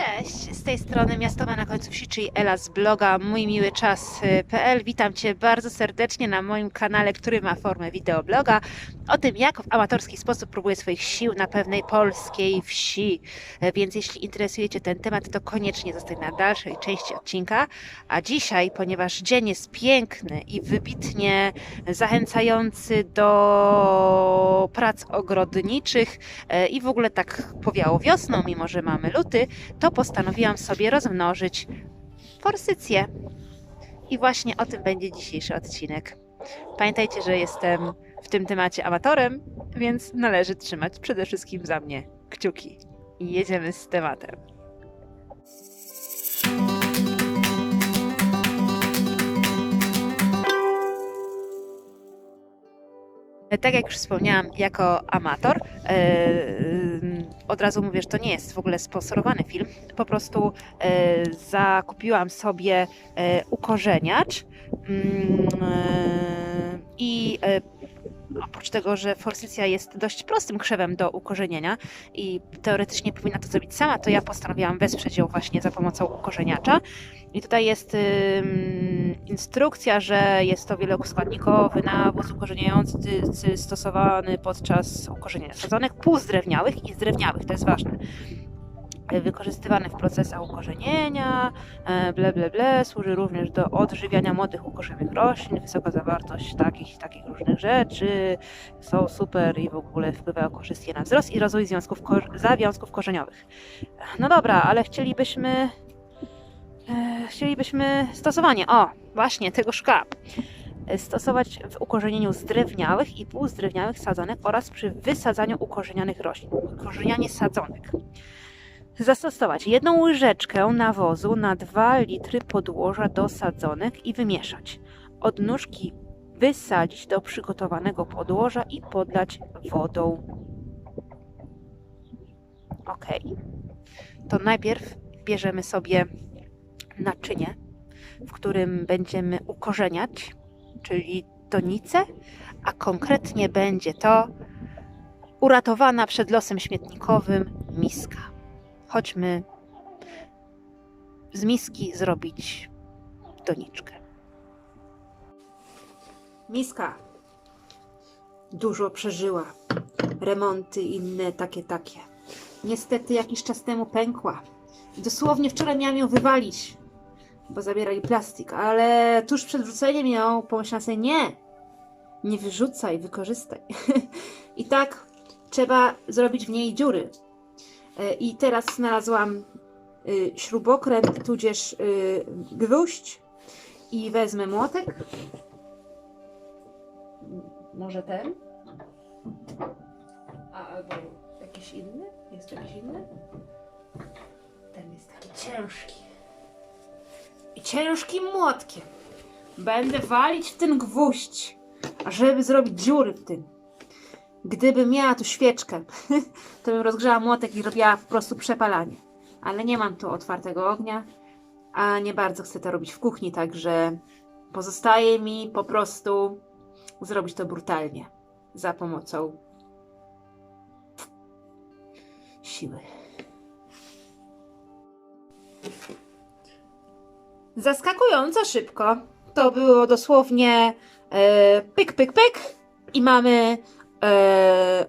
Cześć, z tej strony Miastowa na końcu wsi, czyli Ela z bloga mój miły czas.pl. Witam Cię bardzo serdecznie na moim kanale, który ma formę wideobloga o tym, jak w amatorski sposób próbuję swoich sił na pewnej polskiej wsi. Więc jeśli interesuje Cię ten temat, to koniecznie zostań na dalszej części odcinka. A dzisiaj, ponieważ dzień jest piękny i wybitnie zachęcający do prac ogrodniczych e, i w ogóle tak powiało wiosną, mimo że mamy luty, to postanowiłam sobie rozmnożyć forsycję. I właśnie o tym będzie dzisiejszy odcinek. Pamiętajcie, że jestem w tym temacie amatorem, więc należy trzymać przede wszystkim za mnie kciuki. I jedziemy z tematem. Tak jak już wspomniałam, jako amator, ym, od razu mówię, że to nie jest w ogóle sponsorowany film. Po prostu e, zakupiłam sobie e, ukorzeniacz mm, e, i e, oprócz tego, że forsycja jest dość prostym krzewem do ukorzenienia i teoretycznie powinna to zrobić sama, to ja postanowiłam wesprzeć ją właśnie za pomocą ukorzeniacza. I tutaj jest instrukcja, że jest to wieloskładnikowy nawóz ukorzeniający stosowany podczas ukorzeniania sadzonek półzdrewniałych i zdrewniałych, to jest ważne. Y, Wykorzystywany w procesach ukorzenienia, e, ble, ble, ble, służy również do odżywiania młodych ukorzenionych roślin, wysoka zawartość takich takich różnych rzeczy, są super i w ogóle wpływają korzystnie na wzrost i rozwój związków, zawiązków korzeniowych. No dobra, ale chcielibyśmy E, chcielibyśmy stosowanie, o, właśnie tego szkła, e, stosować w ukorzenieniu zdrewniałych i półzdrewniałych sadzonek oraz przy wysadzaniu ukorzenionych roślin. Ukorzenianie sadzonek. Zastosować jedną łyżeczkę nawozu na 2 litry podłoża do sadzonek i wymieszać. Od nóżki wysadzić do przygotowanego podłoża i podlać wodą. Ok. To najpierw bierzemy sobie naczynie, w którym będziemy ukorzeniać, czyli donicę, a konkretnie będzie to uratowana przed losem śmietnikowym miska. Chodźmy z miski zrobić doniczkę. Miska dużo przeżyła. Remonty inne takie, takie. Niestety jakiś czas temu pękła. Dosłownie wczoraj miałam ją wywalić, bo zabierali plastik, ale tuż przed wrzuceniem ją pomyślałam sobie, nie, nie wyrzucaj, wykorzystaj. I tak trzeba zrobić w niej dziury. E, I teraz znalazłam y, śrubokręt, tudzież y, gwóźdź i wezmę młotek. Może ten? A, albo jakiś inny? Jest jakiś inny? Ten jest taki ciężki. I ciężkim młotkiem będę walić w ten gwóźdź, ażeby zrobić dziury w tym. Gdybym miała tu świeczkę, to bym rozgrzała młotek i robiła po prostu przepalanie. Ale nie mam tu otwartego ognia, a nie bardzo chcę to robić w kuchni, także pozostaje mi po prostu zrobić to brutalnie za pomocą siły. Zaskakująco szybko. To było dosłownie e, pyk, pyk, pyk i mamy e,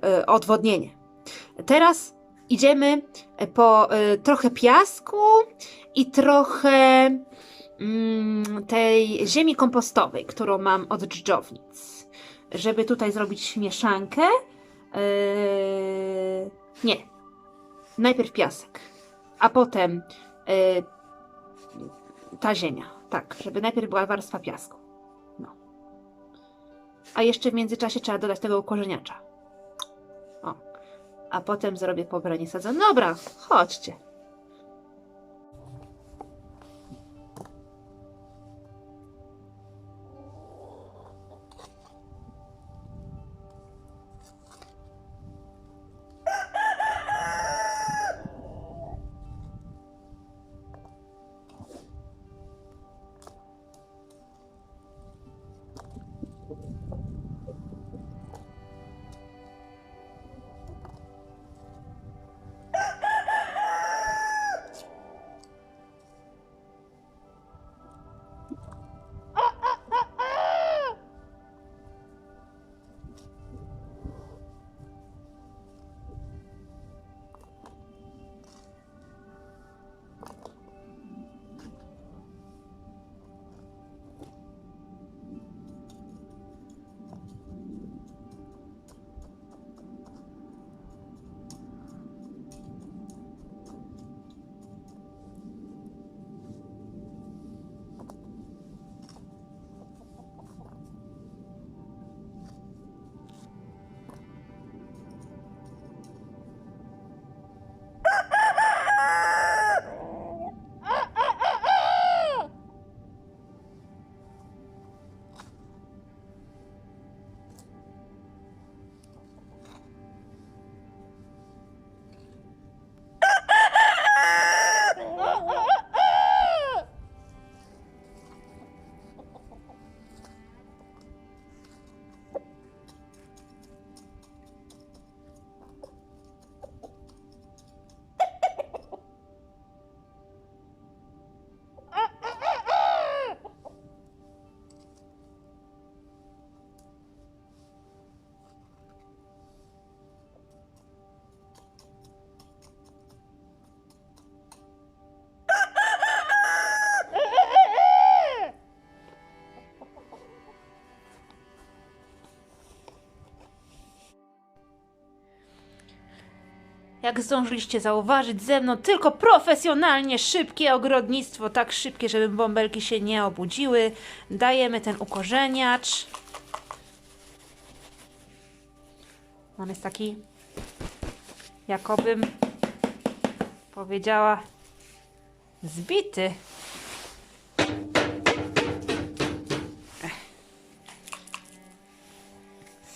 e, odwodnienie. Teraz idziemy po e, trochę piasku i trochę mm, tej ziemi kompostowej, którą mam od dżdżownic. Żeby tutaj zrobić mieszankę. E, nie. Najpierw piasek, a potem e, ta ziemia. Tak, żeby najpierw była warstwa piasku. No. A jeszcze w międzyczasie trzeba dodać tego ukorzeniacza. O. A potem zrobię pobranie sadzone. Dobra, chodźcie. Jak zdążyliście zauważyć ze mną, tylko profesjonalnie szybkie ogrodnictwo, tak szybkie, żeby bąbelki się nie obudziły. Dajemy ten ukorzeniacz. On jest taki, jakobym powiedziała, zbity.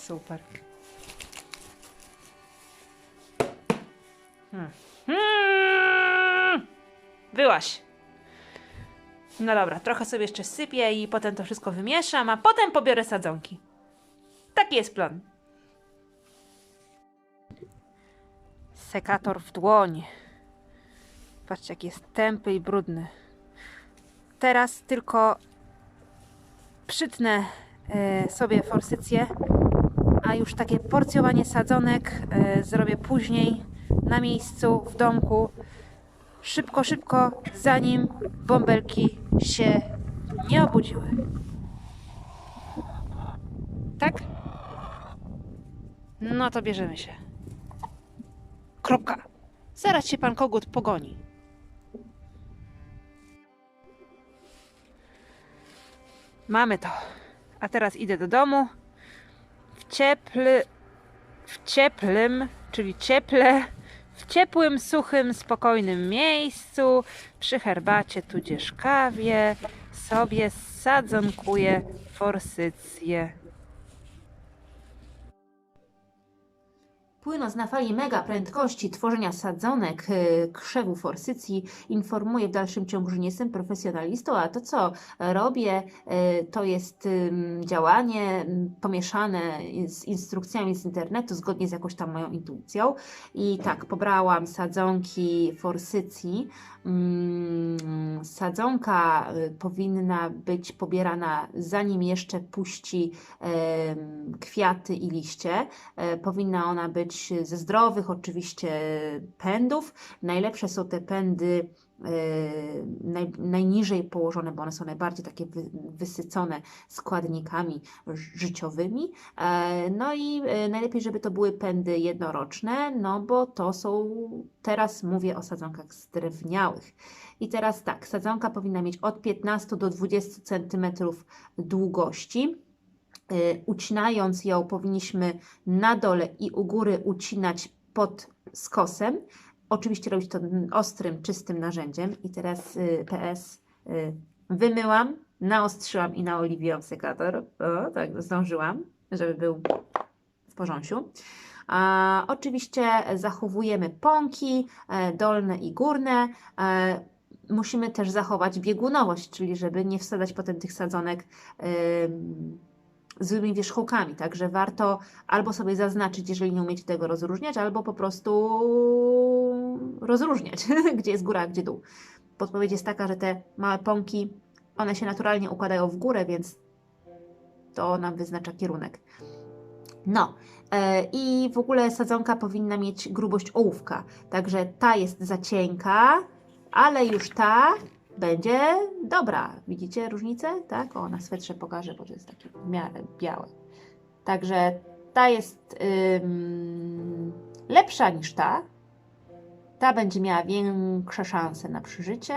Super. Hmm. Byłaś. No dobra, trochę sobie jeszcze sypię i potem to wszystko wymieszam, a potem pobiorę sadzonki. Taki jest plan. Sekator w dłoń. Patrzcie, jaki jest tępy i brudny. Teraz tylko przytnę e, sobie forsycję, a już takie porcjowanie sadzonek e, zrobię później na miejscu, w domku. Szybko, szybko, zanim bąbelki się nie obudziły. Tak? No to bierzemy się. Kropka. Zaraz się pan kogut pogoni. Mamy to. A teraz idę do domu. W ciepły, w cieplym, czyli cieple, w ciepłym, suchym, spokojnym miejscu, przy herbacie tudzież kawie, sobie sadzonkuję forsycję. Płynąc na fali mega prędkości tworzenia sadzonek, y, krzewu forsycji, informuję w dalszym ciągu, że nie jestem profesjonalistą, a to co robię, y, to jest działanie pomieszane z instrukcjami z internetu, zgodnie z jakąś tam moją intuicją. I tak, pobrałam sadzonki forsycji. Mm, Sadzonka y, powinna być pobierana zanim jeszcze puści kwiaty i liście. E, Powinna ona być ze zdrowych oczywiście pędów. Najlepsze są te pędy e, naj, najniżej położone, bo one są najbardziej takie wy, wysycone składnikami życiowymi. E, No i e, najlepiej, żeby to były pędy jednoroczne, no bo to są, teraz mówię o sadzonkach zdrewniałych. I teraz tak, sadzonka powinna mieć od 15 do 20 cm długości. Y, Ucinając ją, powinniśmy na dole i u góry ucinać pod skosem. Oczywiście robić to ostrym, czystym narzędziem. I teraz y, PS y, wymyłam, naostrzyłam i naoliwiłam sekator. O, tak, zdążyłam, żeby był w porządku. A, oczywiście zachowujemy pąki e, dolne i górne. E, musimy też zachować biegunowość, czyli żeby nie wsadzać potem tych sadzonek złymi wierzchołkami. Także warto albo sobie zaznaczyć, jeżeli nie umiecie tego rozróżniać, albo po prostu rozróżniać, gdzie jest góra, a gdzie dół. Podpowiedź jest taka, że te małe pąki, one się naturalnie układają w górę, więc to nam wyznacza kierunek. No, e, i w ogóle sadzonka powinna mieć grubość ołówka, także ta jest za cienka, ale już ta będzie dobra. Widzicie różnicę? Tak? O, na swetrze pokażę, bo to jest takie w miarę białe. Także ta jest ym, lepsza niż ta. Ta będzie miała większe szanse na przeżycie,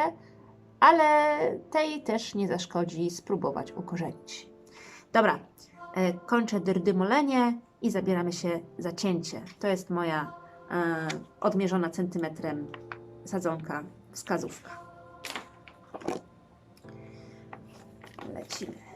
ale tej też nie zaszkodzi spróbować ukorzenić. Dobra, e, kończę dyrdymolenie i zabieramy się za cięcie. To jest moja e, odmierzona centymetrem sadzonka, wskazówka. Lecimy. Ok,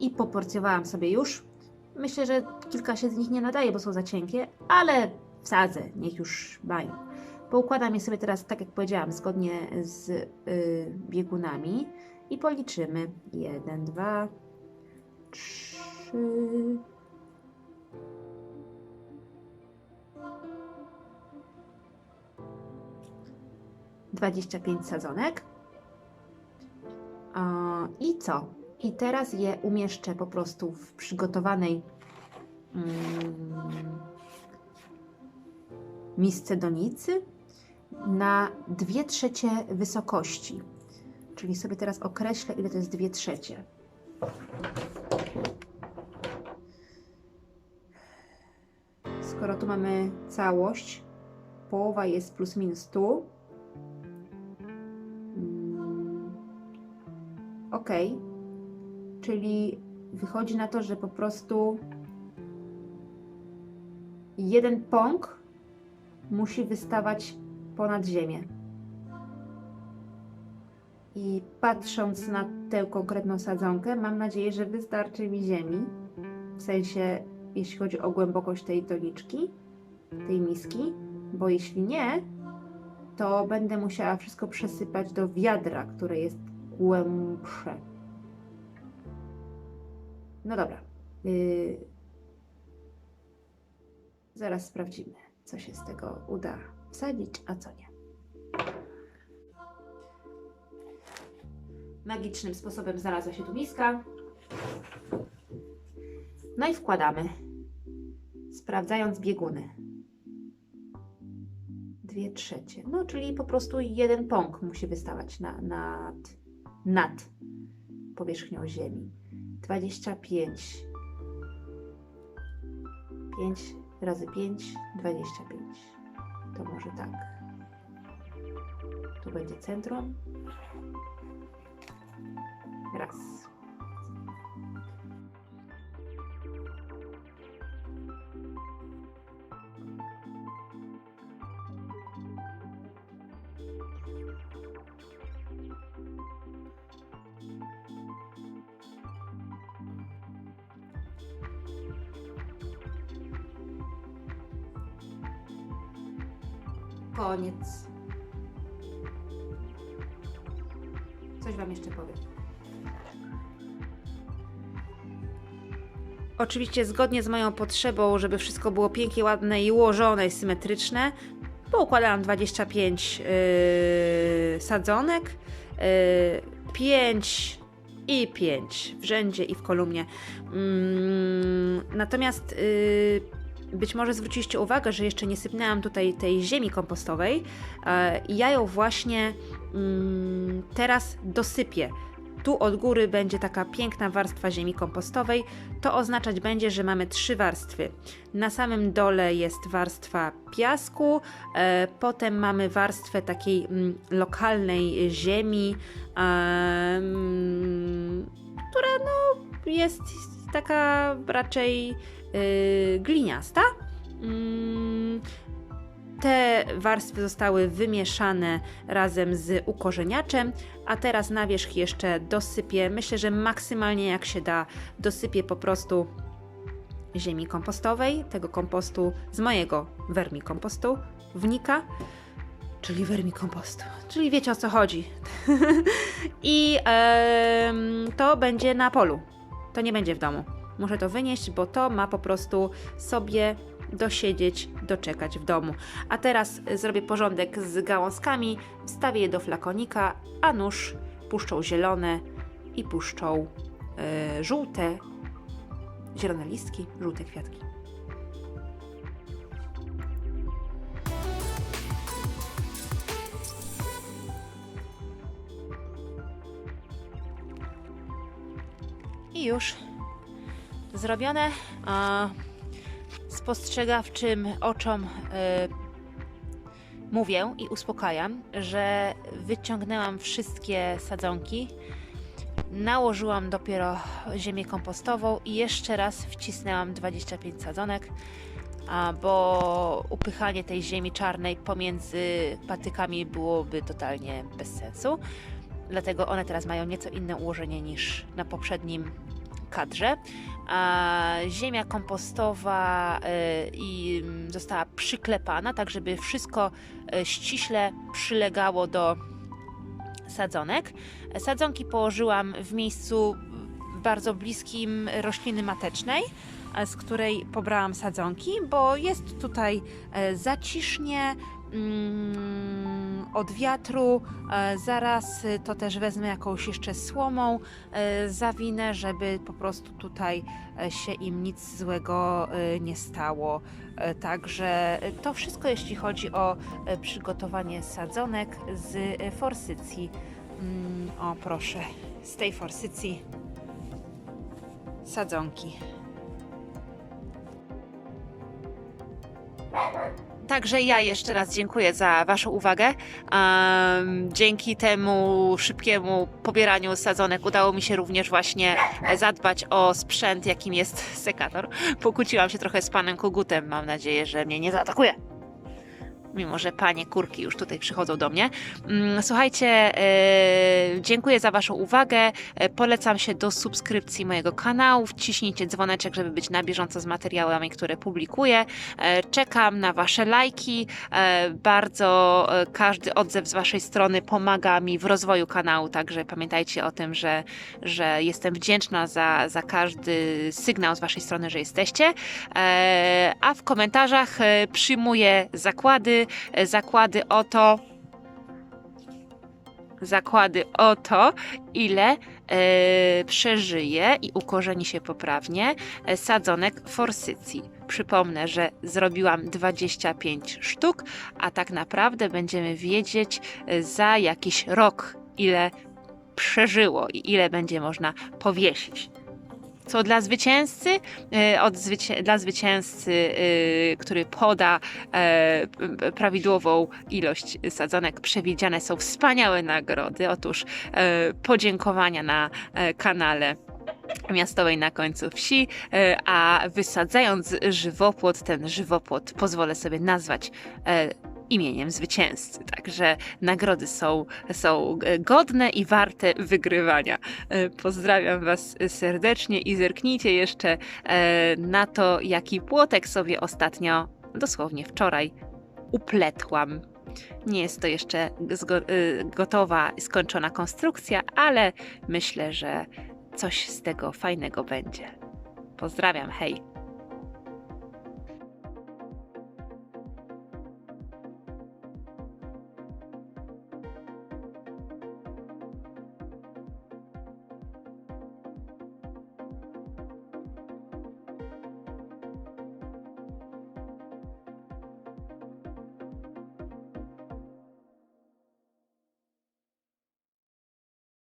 i poporcjowałam sobie już. Myślę, że kilka się z nich nie nadaje, bo są za cienkie, ale wsadzę, niech już mają. Poukładam je sobie teraz, tak jak powiedziałam, zgodnie z y, biegunami i policzymy. Jeden, dwa, trzy. Dwadzieścia pięć sadzonek. A, I co? I teraz je umieszczę po prostu w przygotowanej mm, misce donicy na 2 trzecie wysokości. Czyli sobie teraz określę, ile to jest 2 trzecie. Skoro tu mamy całość, połowa jest plus minus tu. Mm, Ok. Czyli wychodzi na to, że po prostu jeden pąk musi wystawać ponad ziemię. I patrząc na tę konkretną sadzonkę, mam nadzieję, że wystarczy mi ziemi. W sensie, jeśli chodzi o głębokość tej doniczki, tej miski, bo jeśli nie, to będę musiała wszystko przesypać do wiadra, które jest głębsze. No dobra. Yy... Zaraz sprawdzimy, co się z tego uda wsadzić, a co nie. Magicznym sposobem znalazła się tu miska. No i wkładamy, sprawdzając bieguny. Dwie trzecie. No, czyli po prostu jeden pąk musi wystawać na, nad, nad powierzchnią ziemi. 25. 5 razy 5, 25. To może tak. Tu będzie centrum. Raz. Koniec. Coś Wam jeszcze powiem. Oczywiście zgodnie z moją potrzebą, żeby wszystko było pięknie, ładne i ułożone i symetryczne, poukładałam 25 yy, sadzonek, yy, 5 i 5 w rzędzie i w kolumnie. Mm, natomiast yy, być może zwróciliście uwagę, że jeszcze nie sypnęłam tutaj tej ziemi kompostowej e, i ja ją właśnie mm, teraz dosypię. Tu od góry będzie taka piękna warstwa ziemi kompostowej. To oznaczać będzie, że mamy trzy warstwy. Na samym dole jest warstwa piasku, e, potem mamy warstwę takiej mm, lokalnej ziemi, e, mm, która no, jest taka raczej y, gliniasta. Mm, te warstwy zostały wymieszane razem z ukorzeniaczem, a teraz na wierzch jeszcze dosypię, myślę, że maksymalnie jak się da, dosypię po prostu ziemi kompostowej, tego kompostu z mojego wermikompostu, wnika, czyli wermikompostu, czyli wiecie o co chodzi. I to będzie na polu, to nie będzie w domu. Muszę to wynieść, bo to ma po prostu sobie dosiedzieć, doczekać w domu. A teraz zrobię porządek z gałązkami, wstawię je do flakonika, a nóż puszczą zielone i puszczą y, żółte, zielone listki, żółte kwiatki. I już zrobione. A spostrzegawczym oczom y, mówię i uspokajam, że wyciągnęłam wszystkie sadzonki, nałożyłam dopiero ziemię kompostową i jeszcze raz wcisnęłam 25 sadzonek, bo upychanie tej ziemi czarnej pomiędzy patykami byłoby totalnie bez sensu. Dlatego one teraz mają nieco inne ułożenie niż na poprzednim kadrze. Ziemia kompostowa e, i mm, została przyklepana, tak żeby wszystko e, ściśle przylegało do sadzonek. Sadzonki położyłam w miejscu bardzo bliskim rośliny matecznej, z której pobrałam sadzonki, bo jest tutaj e, zacisznie mm, od wiatru. E, Zaraz e, to też wezmę jakąś jeszcze słomą, e, zawinę, żeby po prostu tutaj się im nic złego nie stało. Także to wszystko, jeśli chodzi o przygotowanie sadzonek z forsycji. Mm, O, proszę, z tej forsycji sadzonki. Także ja jeszcze raz dziękuję za Waszą uwagę. Em, dzięki temu szybkiemu pobieraniu sadzonek udało mi się również właśnie zadbać o sprzęt, jakim jest sekator. Pokłóciłam się trochę z panem Kogutem. Mam nadzieję, że mnie nie zaatakuje. Mimo, że panie kurki już tutaj przychodzą do mnie. Mm, Słuchajcie, e, dziękuję za Waszą uwagę. E, Polecam się do subskrypcji mojego kanału. Wciśnijcie dzwoneczek, żeby być na bieżąco z materiałami, które publikuję. E, Czekam na Wasze lajki. Bardzo każdy odzew z Waszej strony pomaga mi w rozwoju kanału, także pamiętajcie o tym, że, że jestem wdzięczna za, za każdy sygnał z Waszej strony, że jesteście. A w komentarzach przyjmuję zakłady, e, zakłady o to, zakłady o to, ile e, przeżyje i ukorzeni się poprawnie e, sadzonek forsycji. Przypomnę, że zrobiłam 25 sztuk, a tak naprawdę będziemy wiedzieć za jakiś rok, ile przeżyło i ile będzie można powiesić. Co dla zwycięzcy, e, od dla zwycięzcy, e, który poda e, prawidłową ilość sadzonek, przewidziane są wspaniałe nagrody. Otóż podziękowania na kanale miastowej na końcu wsi, a wysadzając żywopłot, ten żywopłot pozwolę sobie nazwać imieniem zwycięzcy. Także nagrody są, są e, godne i warte wygrywania. E, Pozdrawiam Was serdecznie i zerknijcie jeszcze e, na to, jaki płotek sobie ostatnio, dosłownie wczoraj, upletłam. Nie jest to jeszcze gotowa, skończona konstrukcja, ale myślę, że coś z tego fajnego będzie. Pozdrawiam, hej!